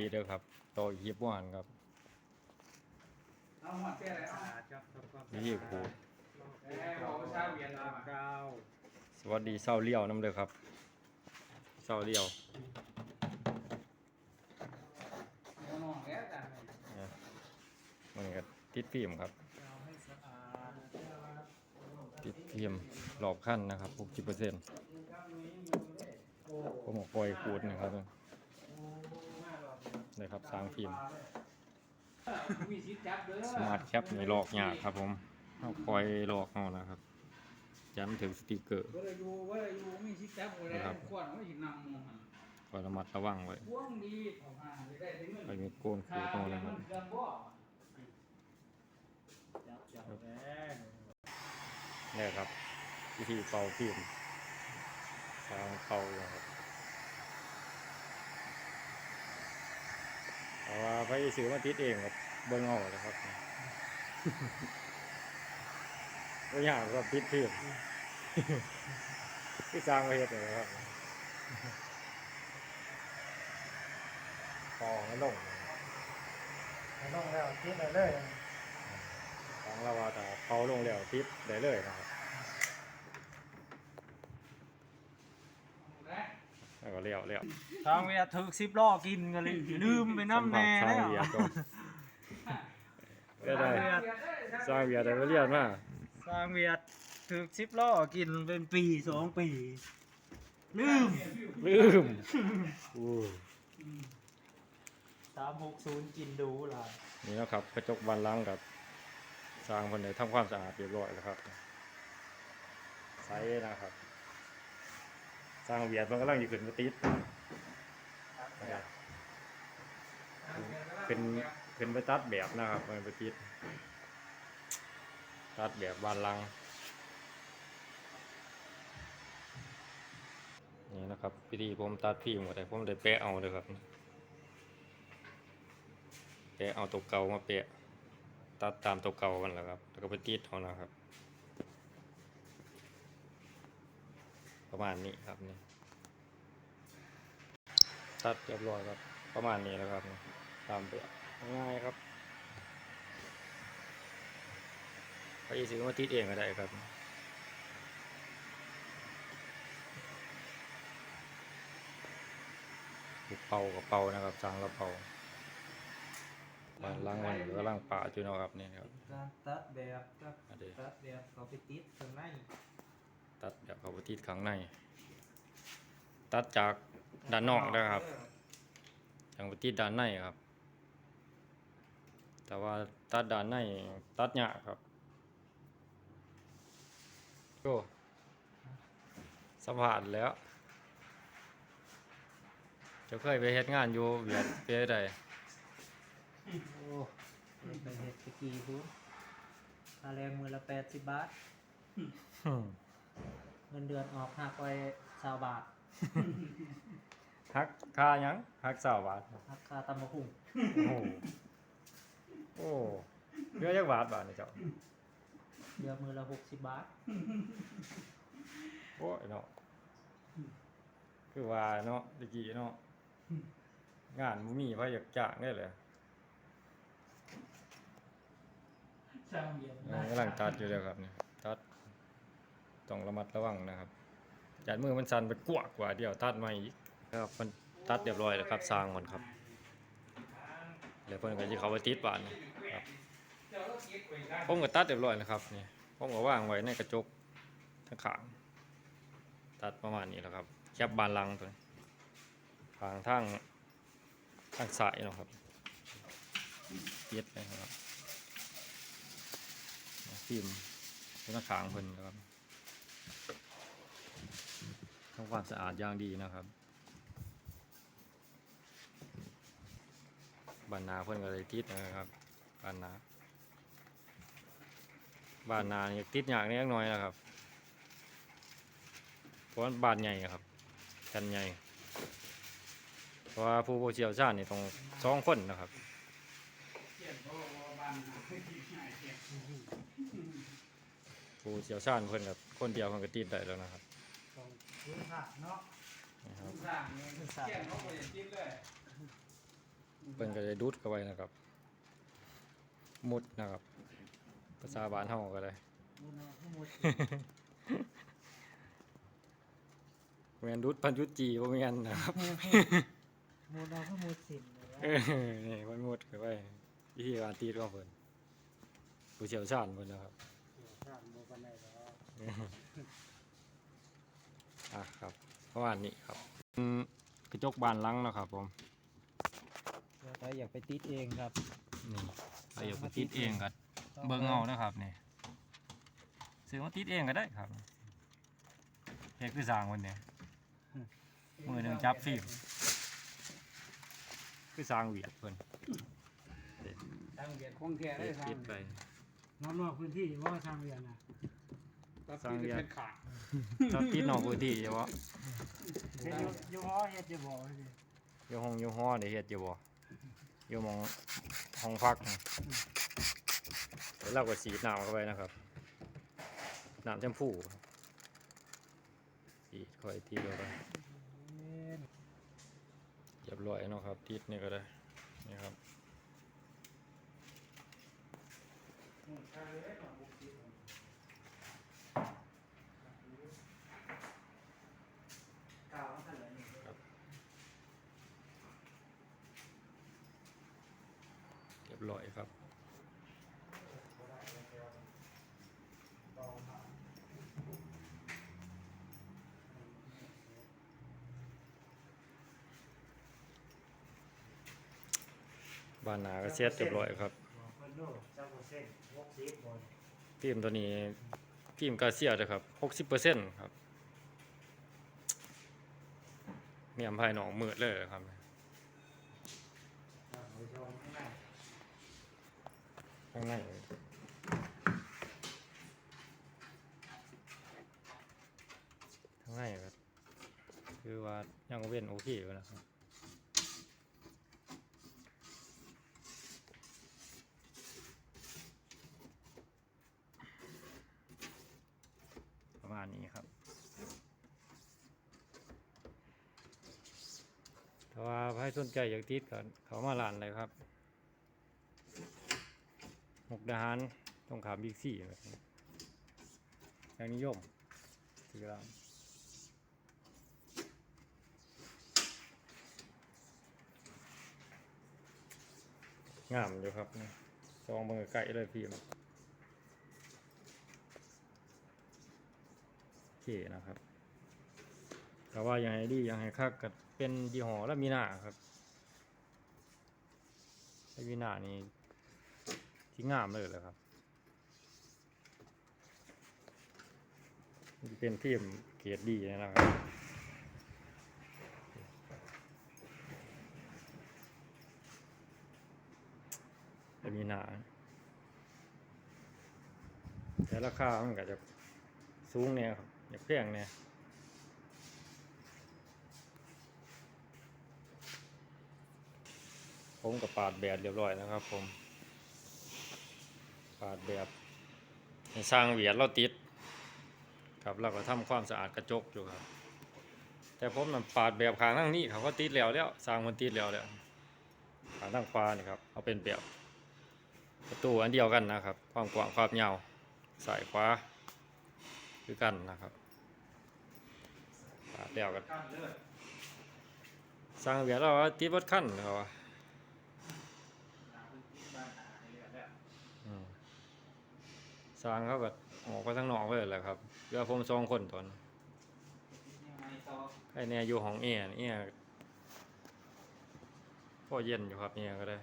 ดีเด้อครับต่ออีกคลิปว่านครับเอาหัวเสียอะไรเอาครับทำความวิธีขูดเอ้ยบอกว่าชาวเวียดนามอะเก้าสวัสดีเศร้าเลี้ยวน้ำเด้อครับเศร้าเลี้ยวเอาหน่อยแล้วจ้ะนะมันก็ติดฟิล์มครับเอาให้สะอาดติดฟิล์มรอบขั้นนะครับ 60%เปอร์เซ็นต์โอ้ผมบอกปล่อยขูดนะครับโหน่ารัก นะครับสร้างฟิล์มมีสิทธิ์จับเด้อสมาร์ทแคปนี่ลอกยากครับผมเอาปล่อยลอกเอานะครับยันถึงสติกเกอร์ว่าได้อยู่ว่าได้อยู่มีสิทธิ์จับอะไรครับขวดว่าสินำมองหันคอยระมัดระวังไว้พ่วงดีออกมาได้ได้เงินไปมีโกนขูค่าดเอาเงิเลยครับนเดือนบ่จับจับแดงนี่ครับวิธีเป่าฟิล์มทางเป่านะครับ แต่ว่าไปซื้อมาติดเองครับเบิ้งเอาเลยครับก็ยากครับติดฟิล์มที่สร้างไว้เฮ็ดเลยครับพอไม่ลงนะครับไม่ต้องแล้วคิดอะไรเลยของเราว่าแต่เขาลงแล้วติดได้เลยนะครับ และ แล้วก็ เลี้ยวเลี้ยวทางเวียถึกสิบล้อกินกันเลยลืมไปน้ำแน่สร้าแล้งวเวียดก่อนได้ได้สร้างเวียดได้มาเรียนมาทางเวียถึกสิบล้อกินเป็นปีสองปี ลืมลืมอู้สามหกศูนย์กินดูล่ะนี่นะครับกระจกบานหลังกับสร้างคนไหนทำความสะอาดเรียบร้อยแล้วครับใสนะครับ สร้างเวียดมันกำลังอยู่ขึ้นมาติดเป็นเป็นไปตัดแบบนะครับมันไปติดตัดแบบบานลัง นี่นะครับพิธีผมตัดฟิล์มก็ได้ผมได้แปะเอาเลยครับแปะเอาตัวเก่ามาแปะตัดตามตัวเก่ากันแหล้วครับ แล้วก็ไปติดเอานะครับ ประมาณนี้ครับนี่ตัดเรียบร้อยครับ ประมาณนี้แล้วครับนี่ตามแบบง่ายครับไปซื้อมาติดเองก็ได้ครับเป่ากับเป่านะครับสร้างกระเป่าบ้านล่างวันหรือว่าล่างป่าจุนเอาครับนี่ครับการตัดแบบกับอันนี้ตัดแบบเขาไปติดข้างใน ตัดแบบเขาไปติดข้างใน ตัดจากด้านนอกนะครับอย่างไปติดด้านในครับ แต่ว่าตัดด้านในตัดยากครับโอ้สะพานแล้ว จะเคยไปเฮ็ดงานอยู่เวียดเปียใดโอ้ไปเห็ดตะกี้พูนค่าแรงมือละแปดสิบบาทอืม เงินเดือนออกหักไปสาบาทฮักค่าหยังฮักสาวบาทครับหักค่าตำมะหุ่งโอ้โหโอ้เรือยักบาทบาทนี่เจ้าเดือนมือละหกสิบบาทโอ้ยเนาะคือว่าเนาะตะกี้เนาะงานบ่มีไผอยากจ้างได้เลยสร้างเวียนกำลังตัดอยู่เลยครับนี่ตัด ต้องระมัดระวังนะครับจัดมือมันสั่นไปกวกกว่าเดียวตัดใหม่อีกครับมันตัดเรียบร้อยแล้วครับสร้างก่อนครับเดี๋ยวเพิ่นก็สิเข้าไปติดบาทนี่ครับเจ้าก็เก็บไว้ได้ผมก็ตัดเรียบร้อยนะครับนี่ผมก็วางไว้ในกระจกทั้งขางตัดประมาณนี้แหล้วครับแคบบานหลังตัวนี้ทางทางทางซ้ายเนาะครับเย็ดเลยนะครับฟิล์มเป็นหน้าขางเพิ่นนะครับ ทำความสะอาดอย่างดีนะครับบานนาเพิ่นก็เลยติดนะครับบานนาบ้านนานี่ติดอย่างนี้น้อยนะครับเพราะบ้านใหญ่ครับแผ่นใหญ่เพราะว่าผู้ผู้เชี่ยวชาญนี่ต้องสองคนนะครับผู้เชี่ยวชาญเพิ่นกับ คนเดียวเพิ่นก็ติดได้แล้วนะครับของพื้นฐานเนาะนะครับสร้างเนี่ยเขียนเขาไปอย่างที่เลยเพิ่นก็ได้ดูดเข้าไปนะครับ มุดนะครับ ภาษาบ้านเฮาก็ได้มูนอข้อมูลแม่นดูดพันจุจีบ่แม่นนะครับมูนอข้อมูลสินเลยเออนี่มันมุดเข้าไปวิธีการตีของเพิ่นผู้เชี่ยวชาญเพิ่นนะครับ ทราบโมกันได้แล้ว อะครับประมาณนี้ครับอืมกระจกบานหลังเนาะครับ ผมเราอยากไปติดเองครับนี่เราอยากไปติดเองก็เบิ่งเอานะครับนี่ซื้อมาติดเองก็ได้ครับเฮ็ดคือสร้างวันนี้มือหนึงจับฟิล์มคือสร้างเวียดเพิ่นทางเวียดคงแท้ได้เฮ็ดทางติดไปน้องนอกพื้นที่ว่าทางเรียนนะ ตัดที่เป็นขาดถ้าติดนอกพื้นที่เฉพาะเฮ็ดอยู่อยู่หอเฮ็ดจะบอกเลยอยู่ห้องอยู่หอนี่เฮ็ดอยู่บ่อยู่หมองห้องพักนี่แล้วเราก็สีดน้ำเข้าไปนะครับน้ำแชมพูครับสีดค่อยทีเดียวไปเรียบร้อยเนาะครับติดนี่ก็ได้นี่ครับกาวกันเลย เร้อยครับบานหนาก็เสร็จเรียบร้อยครับพิมตัวนี้พิมกาเซียนะครับหกสิบเปอร์เซ็นต์ครับเมียมภายหนองมืดเลยครับ อ่าไปชมข้างใน ข้างในข้างในก็คือว่ายังเว้นโอเคอยู่นะครับประมาณนี้ครับถ้าว่าใครสนใจอยากติดก็เขามาร้านเลยครับ กดาหารตรงขามบิ๊กซี่อย่างนิยมซื้อร้านงามอยู่ครับซองเบิ่งใกล้ๆเลยพี่มันโอเคนะครับแต่ว่ายังไงดียังไงคักก็เป็นยี่ห้อและมีหน้าครับและมีหน้านี่ ที่งามเลยแหละครับนี่เป็นทีมเกียรดดีนะครับและมีหนาแต่ราคามันก็จะสูงเนี่ยครับอย่าแพงเนี่ยผมกับปาดแบบเรียบร้อยนะครับผม ปาดแบบสร้างเหวียดเราติดครับเราก็ทำความสะอาดกระจกอยู่ครับ แต่ผมนปาดแบบขางทั้งนี้เขาก็ติดแล้วแล้วสร้างมันติดแล้วแล้วขางทั้งฟ้านี่ครับเอาเป็นแบบประตูอันเดียวกันนะครับ ความกว้างความยาวสายขวาคือกันนะครับปาดแล้วกันกั้นสร้างเบียร์เราว่าติดวัดขั้นเขาว่า หนาพื้นที่บ้านหนาให้เลือดแล้ว อืมส ร้างเขาก็ออกไปทางนอกเลยแหละครับเรือผมสองคนตอนยังไงต่อไอ้เนี่ยอยู่ห้องเอียเอียพอเย็นอยู่ครับเนี่ยก็ได้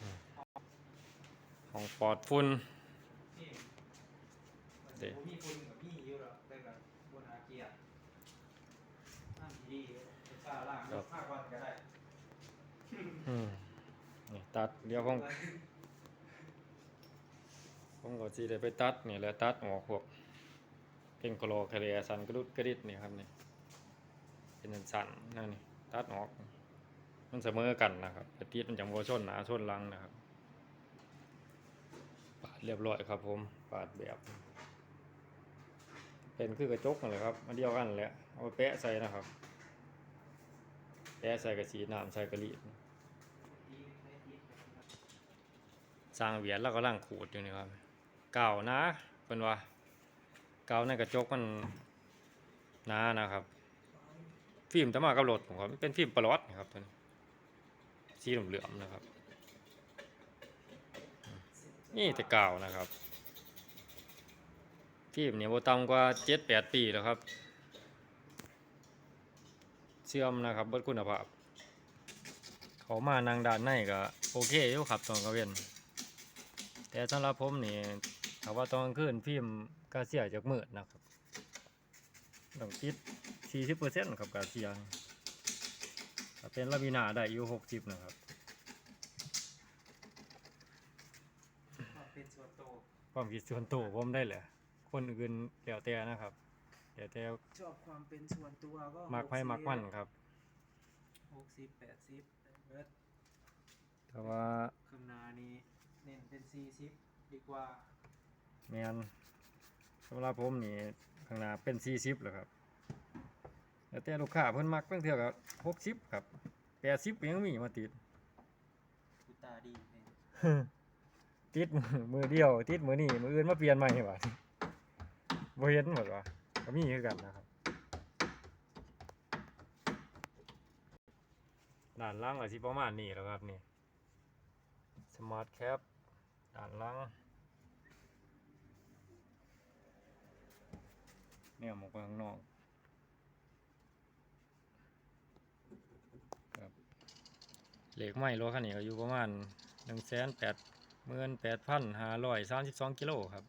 อืมห้องปลอดฝุ่นนี่เด็ผมมีคุณกับพี่อยู่หรอกแต่กับบนอาเกียร์นั่นดีจะซาล่างยกผ้าก่อนก็ได้อืมนี่ตัดเดี๋ยวผม ผมก็สิได้ไปตัดนี่แหละตัดออกพวก เป็นกะโหลกะเรียสันกระดุดกระดิดนี่ครับนี่เป็นสันนั่นนี่ตัดออก มันเสมอกันนะครับกระติดมันจังบ่ชนหนาชนลังนะครับปาดเรียบร้อยครับ ผมปาดแบบ เป็นคือกระจกนั่นแหละครับมาเดียวกันแหละเอาไปแปะใส่นะครับแปแต่ใส่กระสีน้ำใส่กระลีดสร้างเวียนแล้วก็ล่างขูดอยู่นี่ครับ เก่านะเป็นว่าเก่าในกระจกมันหนานะครับ ฟิล์มต่มากับรถผมครับเป็นฟิล์มปลอดนะครับตัวนี้สีเหลืองๆนะครับ นี่แต่เก่านะครับฟิล์มเนี่ยโบต่ำกว่าเจ็ดแปดปีแล้วครับ เชื่อมนะครับเบดคุณภาพเขามานางด้านในก็โอเคอยู่ครับตอนกลาเวนแต่สำหรับผมนี่ ถ้าว่าตอนกลางคืนฟิล์มก็เสียจากมืดนะครับต้องติด 40%ครับกาเสียถ้าเป็นลาบินาได้อยู่ 60 นะครับความเป็นส่วนตัวความคิดส่วนตัวผมได้แหละคนอื่นเดี๋ยวแต่นะครับเดี๋ยวแต่ชอบความเป็นส่วนตัวก็มักไพ่มักมันครับหกสิบแปดสิบเบิดแต่ว่าข้างหน้านี้เน้นเป็นสี่สิบดีกว่า แมนสำหรับผมนี่ข้างหน้าเป็น40แล้วครับแล้วแต่ลูกค้าเพิ่นมักเพิ่นเทื่อก็60ครับ80ก็ยังมีมาติดดูตาดีเนี่ยติดมือมือเดียว ติดมือนี่มืออื่นมาเปลี่ยนใหม่ว่ะบ่เห็นหมดว่ะก็มีคือกันนะครับด้านล่างก็สิประมาณนี้แหล้วครับนี่สมาร์ทแคปด้านล่าง เนี่ยหมกไปข้างนอกครับเหล็กไหม้รถคันนี้ก็อยู่ประมาณหนึ่งแสนแปดหมื่นแปดพันห้าร้อยสามสิบสองกิโลครับ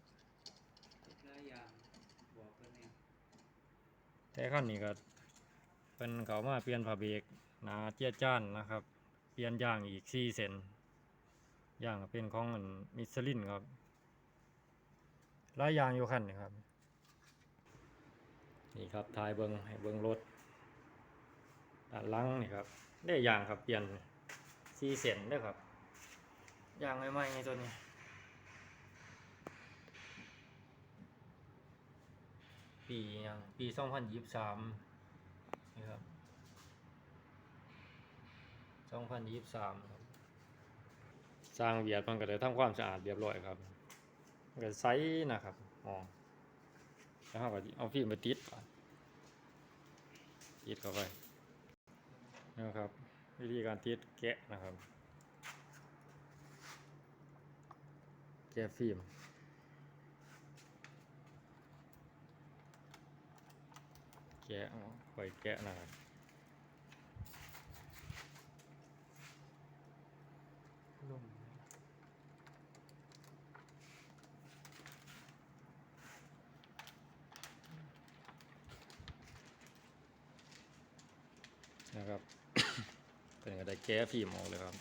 หลายอย่างบอกกันเนี่ยแต่ขั้นนี้ก็เป็นเขามาเปลี่ยนผ้าเบรกหนาเจียจ้านนะครับ เปลี่ยนยางอีกสี่เซนยางก็เป็นของอันมิชลินครับหลายอยางอยู่ขั้นนี่ครับ นี่ครับทายเบิงให้เบิงรถด้านหลังนี่ครับได้ยางครับเปลี่ยนสี่เซนได้ครับยางใหม่ๆไงตัวนี้ปียังปีสองพันยี่สิบสามนี่ครับสองพันยี่สิบสามครับสร้างเวียดมันก็เลยทำความสะอาดเรียบร้อยครับก็ใสนะครับมองแล้วเราก็เอาฟิล์มไปติดก่อน ติดเข้าไปนะครับ วิธีการติดแกะนะครับ แกะฟิล์มแกะเอาปล่อยแกะนะครับ นุ่ม นะครับ เป็นก็ได้ แกฟิล์มออกเลยครับ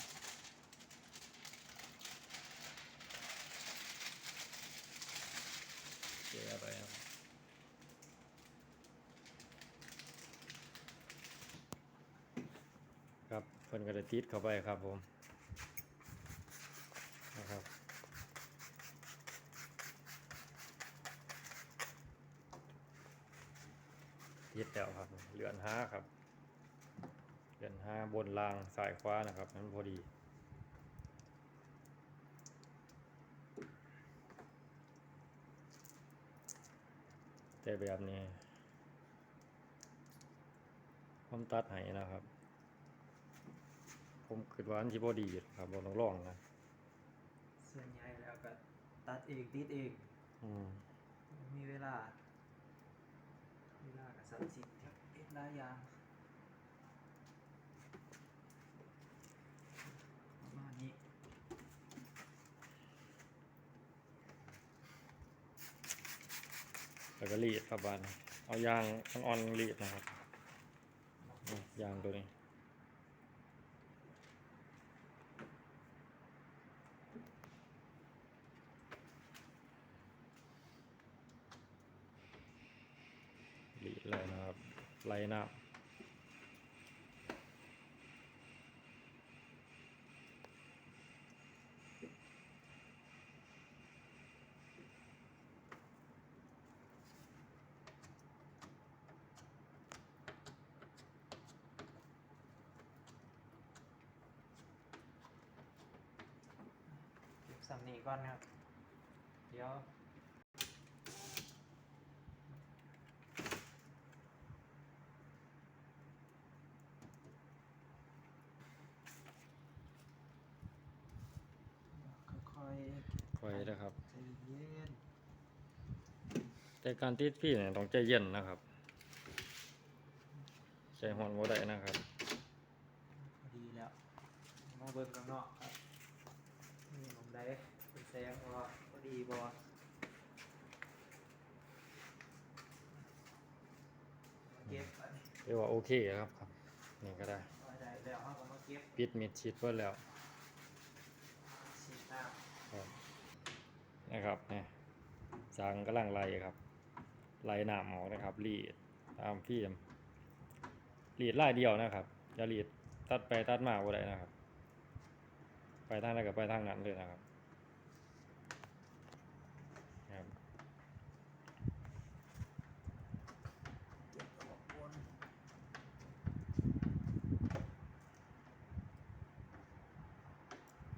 แกะไปครับครับเพิ่นก็ได้ติดเข้าไปครับผมนะครับติดแล้วครับ เหลือนห้าครับาบนรางสายขวานะครับนั้นพอดีแต่แบบนี้ผมตัดให้นะครับ ผมคิดว่าอันที่พอดีครับบ่ต้องลองนะส่วนใหญ่แล้วก็ตัดเองติดเองอืมมีเวลา เวลากับสัตว์สิบเอ็ดหลายอย่างประมาณนี้ แล้ว ก็รีดครับบานเอายางอ่อนๆรีดนะครับยางตัวนี้รีดเลยนะครับไล่น้ำำนีก่อนครับ เดี๋ยวค่อยคอยนะครับ ๆใจเย็นแต่การติดพี่เนี่ยต้องใจเย็นนะครับ ใจหอนบ่ได้นะครับ พอดีแล้วมาเบิ่งข้างนอกครับนี่ผมได้ เป็นแสงบอพอดีบอเก็บไปเรียกว่าโอเคครับครับ นี่ก็ได้ไว้ได้แล้วเอาก็มาเก็บปิดมิดชิดเพิ่แล้วสีน้ครับนะครับเนี่ยสางกำลังไล่ครับไล่น้ำออกนะครับรีดตามฟิล์มรีดไล่เดียวนะครับอย่ารีดตัดไปตัดมาบ่ได้นะครับ ไปทางไหนก็ไปทางนั้นเลยนะครับำเก็บออกบน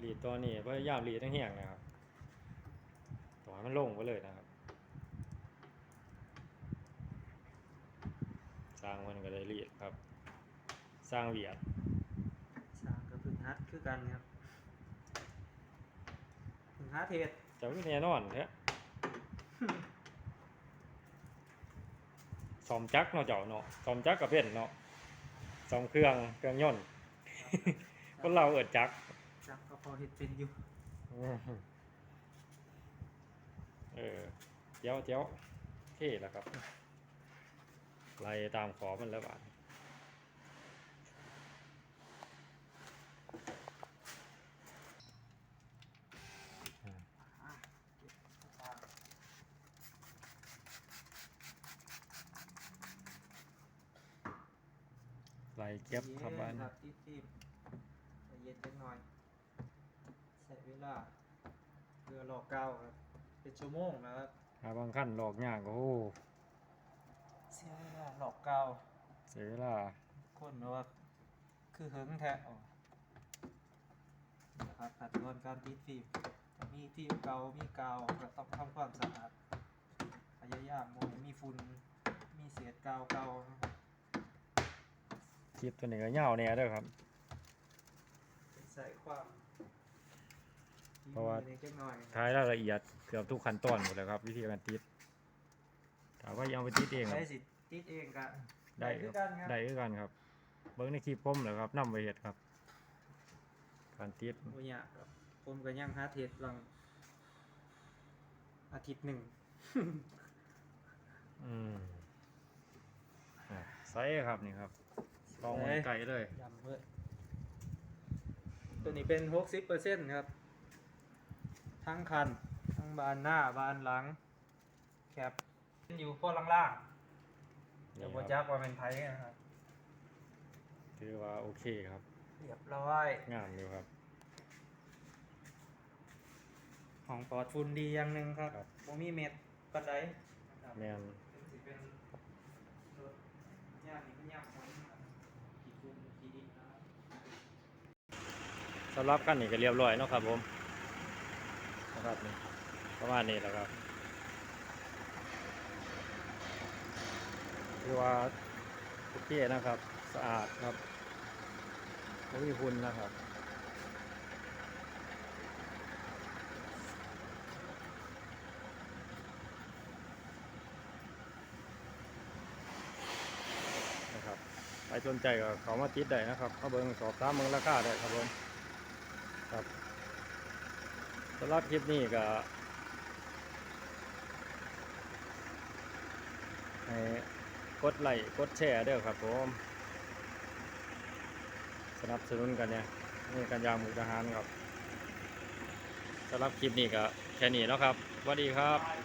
รีด ตัวนี้พยายามรีดทั้งเหียงนะครับต่อให้มันลงไปเลยนะครับสร้างมันก็ได้รีดครับ สร้างเวียดสร้างกับพึ่งฮัดคือกันครับพึ่งฮัดเทศจะไม่แน่นอนแท้สอมจักรเนาะเจ้าเนาะสอมจักรกับเป็นเนาะสอมเครื่องเครื่องยนต์คนเราเอิดจักรจักก็พ อเห็ดเป็นอยู่อืมเออเจ้าเจ้าเท่แล้วครับไล่ตามขอมันแล้วบาดอะเก็บสร้างไล่เก็บครับบ้านเย็ครับติดฟิล์มใจเย็นจังหน่อยใช้ เวลาเรือหลอกเก้าครับเป็นชั่วโมงนะครับหาบางขั้นหลอกยากก็โอ้เสียเวลาหลอกเก้าเสียเวลาคนเพราะว่าคือเฮิงแท้อ๋อนะครับขั้นตอนการติดฟิล์มมีฟิล์มเก่ามีกาวก็ต้องทำความสะอาดพยายามมองมีฝุ่นมีเศษกาวเก่านะครับคลิปตัวนี้ก็ยาวแน่เด้อครับใส่ความเพ ราะว่าในเล็กน้อยครับท้ายรายละเอียดเกือบทุกขั้นตอนหมดแล้วครับ วิธีการติดถามว่ายังไปติดเองครับ ได้สิติดเองกันได้คือคกัรับนครับได้คือกันครับ เบิ้งในคลิปผมเหรอครับนำไปเฮ็ดครับ การติดบ่ยากครับผมก็ยังหาเทศลังอาทิตย์หนึ่งอืมอะไซส์ครับนี่ครับลองมันไก่เลยยำเมื่อตัวนี้เป็น60%ครับ ทั้งคัน ทั้งบานหน้าบานหลัง แคปอยู่พวกล่างๆเดี๋ยวนี่โบคจัรับกว่าเป็นไทยนะครับถือว่าโอเคครับ เรียบร้อย งามอยู่ครับ ของปลอดฝุ่นดีอย่างหนึ่งครับครับบ่มีเม็ดปันไดนะครับแมน เป็นสิเป็นรถย่างนี่เป็นย่างของขีดฝุ่นขีดดินนะครับ สำหรับกันนี่ก็เรียบร้อยเนาะครับผมนะ ครับนี่ประมาณนี้แหละครับคือว่าโอเคนะครับ สะอาดครับไม่มีฝุ่นนะครับนะครับใครสนใจก็เขามาติดได้นะครับเขาเบิ่งสอบถามเบิ่งราคาได้ครับผมครับสำหรับคลิปนี้ก็ให้กดไลค์กดแชร์เด้อครับผมสนับสนุนกันเนี่ยนี่กันยางหมูทหารครับสำหรับคลิปนี้ก็แค่นี้แล้วครับสวัสดีครับ